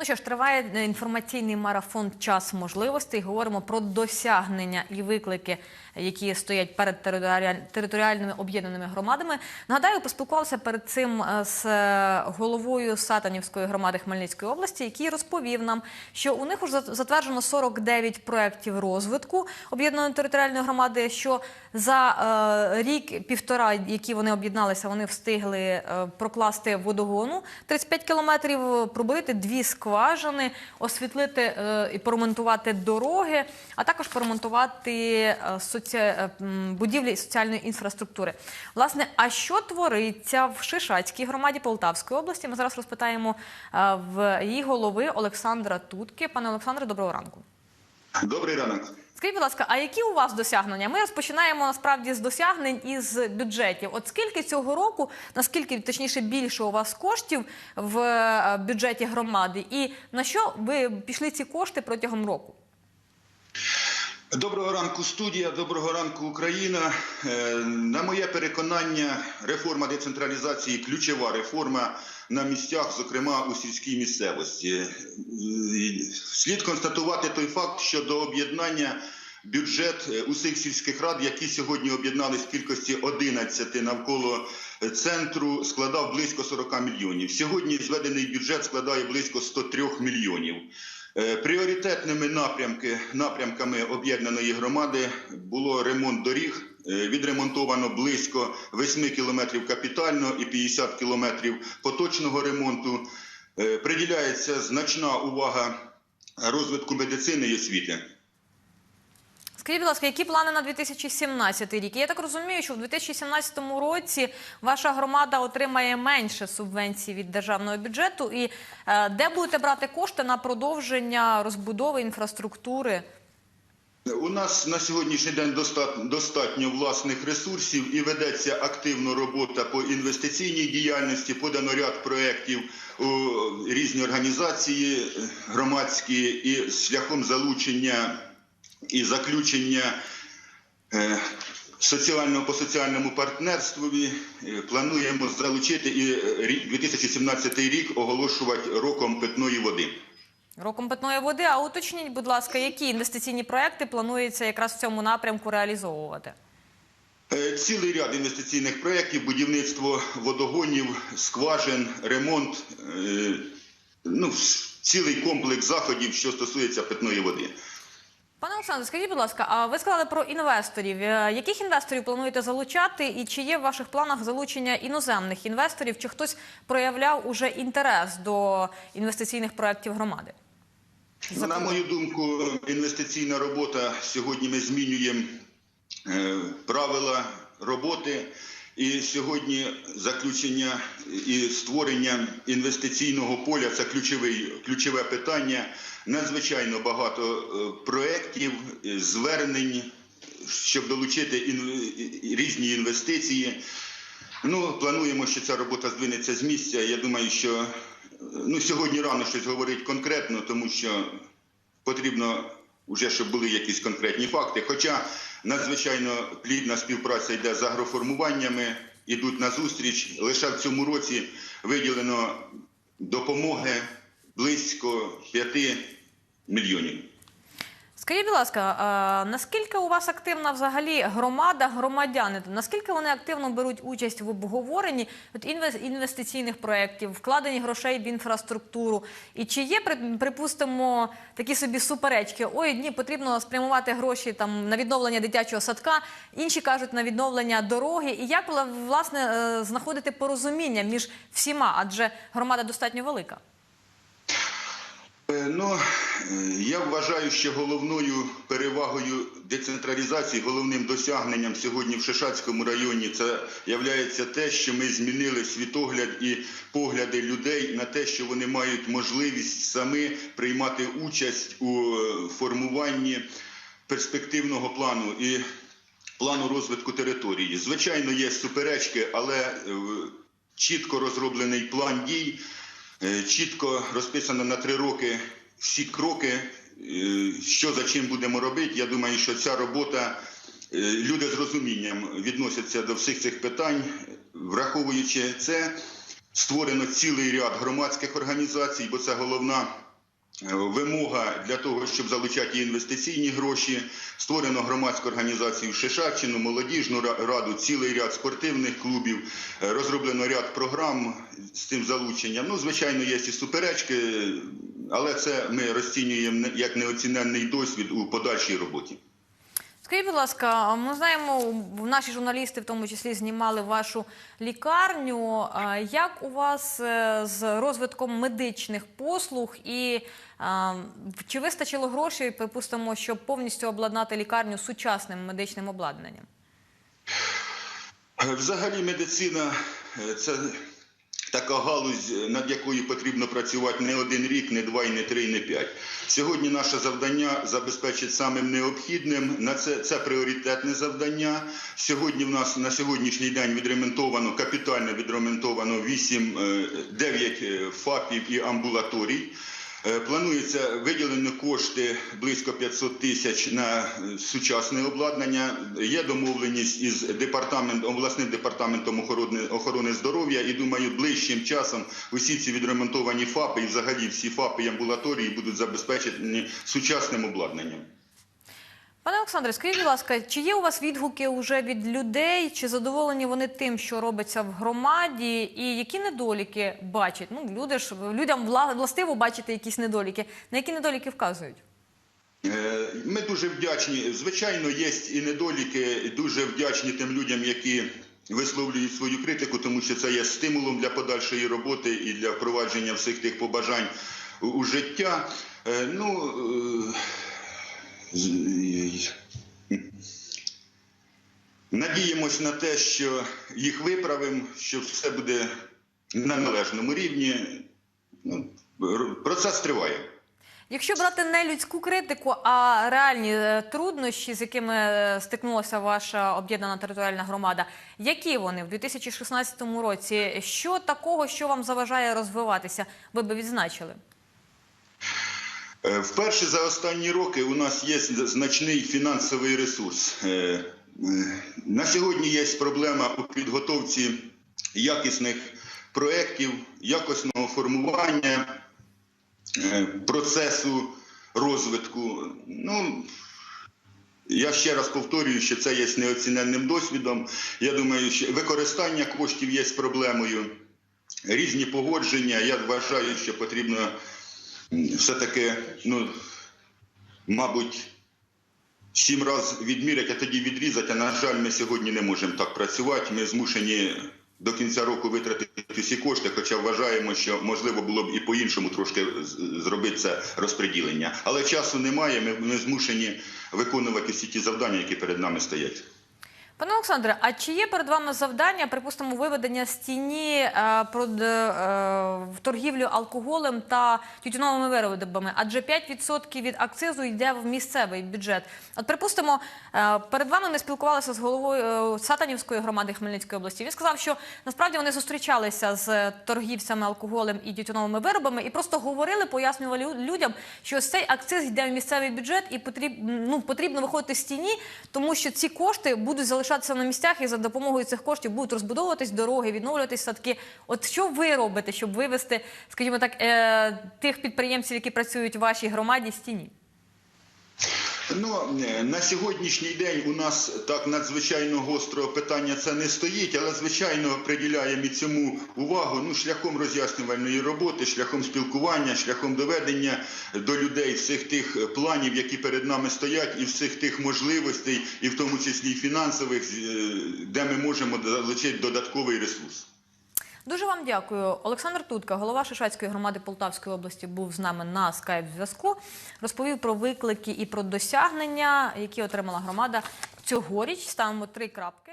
Ну що ж, триває е, інформаційний марафон Час можливостей. Говоримо про досягнення і виклики, які стоять перед територіальними об'єднаними громадами. Нагадаю, поспілкувалися перед цим е, з е, головою Сатанівської громади Хмельницької області, який розповів нам, що у них вже затверджено 49 проєктів розвитку об'єднаної територіальної громади. Що за е, рік півтора, які вони об'єдналися, вони встигли прокласти водогону 35 кілометрів, пробити дві скважини, освітлити і поремонтувати дороги, а також поремонтувати е, е, будівлі соціальної інфраструктури. Власне, а що твориться в Шишацькій громаді Полтавської області? Ми зараз розпитаємо е, в її голови Олександра Тутки. Пане Олександре, доброго ранку. Добрий ранок. Скажіть, будь ласка, а які у вас досягнення? Ми розпочинаємо насправді з досягнень із бюджетів. От скільки цього року, наскільки точніше більше у вас коштів в е, бюджеті громади, і на що ви пішли ці кошти протягом року? Доброго ранку, студія. Доброго ранку, Україна. Е, На моє переконання, реформа децентралізації ключова реформа на місцях, зокрема у сільській місцевості. Е, Слід констатувати той факт, що до об'єднання бюджет е, усіх сільських рад, які сьогодні об'єднались в кількості 11 навколо центру, складав близько 40 мільйонів. Сьогодні зведений бюджет складає близько 103 мільйонів. Е, Пріоритетними напрямки, напрямками об'єднаної громади було ремонт доріг. Е, Відремонтовано близько 8 кілометрів капітально і 50 кілометрів поточного ремонту. Е, Приділяється значна увага розвитку медицини і освіти. Скажіть, будь ласка, які плани на 2017 рік? Я так розумію, що в 2017 році ваша громада отримає менше субвенцій від державного бюджету. І е, де будете брати кошти на продовження розбудови інфраструктури? У нас на сьогоднішній день доста- достатньо власних ресурсів і ведеться активно робота по інвестиційній діяльності, подано ряд проєктів у різні організації е, громадські і шляхом залучення і заключення е, соціального по соціальному партнерстві е, плануємо залучити і е, рік- 2017 рік оголошувати роком питної води. Роком питної води. А уточніть, будь ласка, які інвестиційні проекти планується якраз в цьому напрямку реалізовувати? Цілий ряд інвестиційних проєктів, будівництво водогонів, скважин, ремонт, ну, цілий комплекс заходів, що стосується питної води. Пане Олександре, скажіть, будь ласка, а ви сказали про інвесторів. Е, Яких інвесторів плануєте залучати, і чи є в ваших планах залучення іноземних інвесторів? Чи хтось проявляв уже інтерес до інвестиційних проєктів громади? Ну, на мою думку, інвестиційна робота сьогодні ми змінюємо е, правила роботи. І сьогодні заключення і створення інвестиційного поля це ключовий, ключове питання. Надзвичайно багато е, проєктів, е, звернень, щоб долучити ін- різні інвестиції. Ну, плануємо, що ця робота здвинеться з місця. Я думаю, що е, ну, сьогодні рано щось говорити конкретно, тому що потрібно вже, щоб були якісь конкретні факти. Хоча надзвичайно плідна співпраця йде з агроформуваннями, ідуть на зустріч. Лише в цьому році виділено допомоги близько 5 мільйонів. Скажіть, будь ласка, наскільки у вас активна взагалі громада, громадяни? Наскільки вони активно беруть участь в обговоренні от інвес- інвестиційних проєктів, вкладені грошей в інфраструктуру? І чи є, при- припустимо, такі собі суперечки? Ой, ні, потрібно спрямувати гроші там на відновлення дитячого садка, інші кажуть на відновлення дороги. І як вла- власне е, знаходити порозуміння між всіма? Адже громада достатньо велика. Е, Ну, е, я вважаю, що головною перевагою децентралізації, головним досягненням сьогодні в Шишацькому районі це є те, що ми змінили світогляд і погляди людей на те, що вони мають можливість самі приймати участь у е, формуванні перспективного плану і плану розвитку території. Звичайно, є суперечки, але чітко розроблений план дій. Е, Чітко розписано на три роки всі кроки, е, що за чим будемо робити. Я думаю, що ця робота е, люди з розумінням відносяться до всіх цих питань. Враховуючи це, створено цілий ряд громадських організацій, бо це головна Вимога для того, щоб залучати інвестиційні гроші, створено громадську організацію Шишаччину, молодіжну раду, цілий ряд спортивних клубів, е, розроблено ряд програм з цим залученням. Ну, звичайно, є і суперечки, але це ми розцінюємо як неоціненний досвід у подальшій роботі. Скажіть, будь ласка, ми знаємо, наші журналісти в тому числі знімали вашу лікарню. Як у вас е, з розвитком медичних послуг і чи вистачило грошей, припустимо, щоб повністю обладнати лікарню сучасним медичним обладнанням? Е, Взагалі медицина е, це така галузь, е, над якою потрібно працювати не один рік, не два, і не три, і не п'ять. Сьогодні наше завдання забезпечити самим необхідним. На це, це пріоритетне завдання. Сьогодні в нас на сьогоднішній день відремонтовано, капітально відремонтовано 8, 9 ФАПів і амбулаторій. Е, Планується виділені кошти близько 500 тисяч на е, сучасне обладнання. Є домовленість із департаментом, обласним департаментом охорони, охорони здоров'я. І думаю, ближчим часом усі ці відремонтовані ФАПи і взагалі всі ФАПи і амбулаторії будуть забезпечені сучасним обладнанням. Пане Олександре, скажіть, будь ласка, чи є у вас відгуки вже від людей, чи задоволені вони тим, що робиться в громаді, і які недоліки бачать? Ну, люди ж людям властиво бачити якісь недоліки. На які недоліки вказують? Е, Ми дуже вдячні. Звичайно, є і недоліки. Дуже вдячні тим людям, які висловлюють свою критику, тому що це є стимулом для подальшої роботи і для впровадження всіх тих побажань у- життя. Е, Ну, е, надіємось на те, що їх виправимо, що все буде на належному рівні. Ну, Процес триває. Якщо брати не людську критику, а реальні е, труднощі, з якими е, стикнулася ваша об'єднана територіальна громада, які вони в 2016 році? Що такого, що вам заважає розвиватися, ви би відзначили? Е, Вперше за останні роки у нас є значний фінансовий ресурс. Е, е, На сьогодні є проблема у підготовці якісних проєктів, якісного формування процесу розвитку. Ну, я ще раз повторюю, що це є неоціненним досвідом. Я думаю, що використання коштів є проблемою. Різні погодження. Я вважаю, що потрібно все-таки, ну, мабуть, сім разів відміряти, а тоді відрізати. А на жаль, ми сьогодні не можемо так працювати. Ми змушені до кінця року витратити всі кошти, хоча вважаємо, що можливо було б і по-іншому трошки зробити це розподілення. Але часу немає, ми, ми змушені виконувати всі ті завдання, які перед нами стоять. Пане Олександре, а чи є перед вами завдання, припустимо, виведення з тіні е, про е, торгівлю алкоголем та тютюновими виробами? Адже 5% від акцизу йде в місцевий бюджет. От припустимо, е, перед вами ми спілкувалися з головою Сатанівської громади Хмельницької області. Він сказав, що насправді вони зустрічалися з торгівцями алкоголем і тютюновими виробами і просто говорили, пояснювали людям, що цей акциз йде в місцевий бюджет і потрібно, ну, потрібно виходити з тіні, тому що ці кошти будуть залишатися на місцях і за допомогою цих коштів будуть розбудовуватись дороги, відновлюватись садки. От що ви робите, щоб вивести, скажімо так, е, тих підприємців, які працюють в вашій громаді, з тіні? Ну е, на сьогоднішній день у нас так надзвичайно гострого питання це не стоїть, але звичайно приділяємо і цьому увагу. Ну шляхом роз'яснювальної роботи, шляхом спілкування, шляхом доведення до людей всіх тих планів, які перед нами стоять, і всіх тих можливостей, і в тому числі фінансових, е, де ми можемо залучити додатковий ресурс. Дуже вам дякую. Олександр Тутка, голова Шишацької громади Полтавської області, був з нами на скайп зв'язку. Розповів про виклики і про досягнення, які отримала громада цьогоріч. Ставимо три крапки.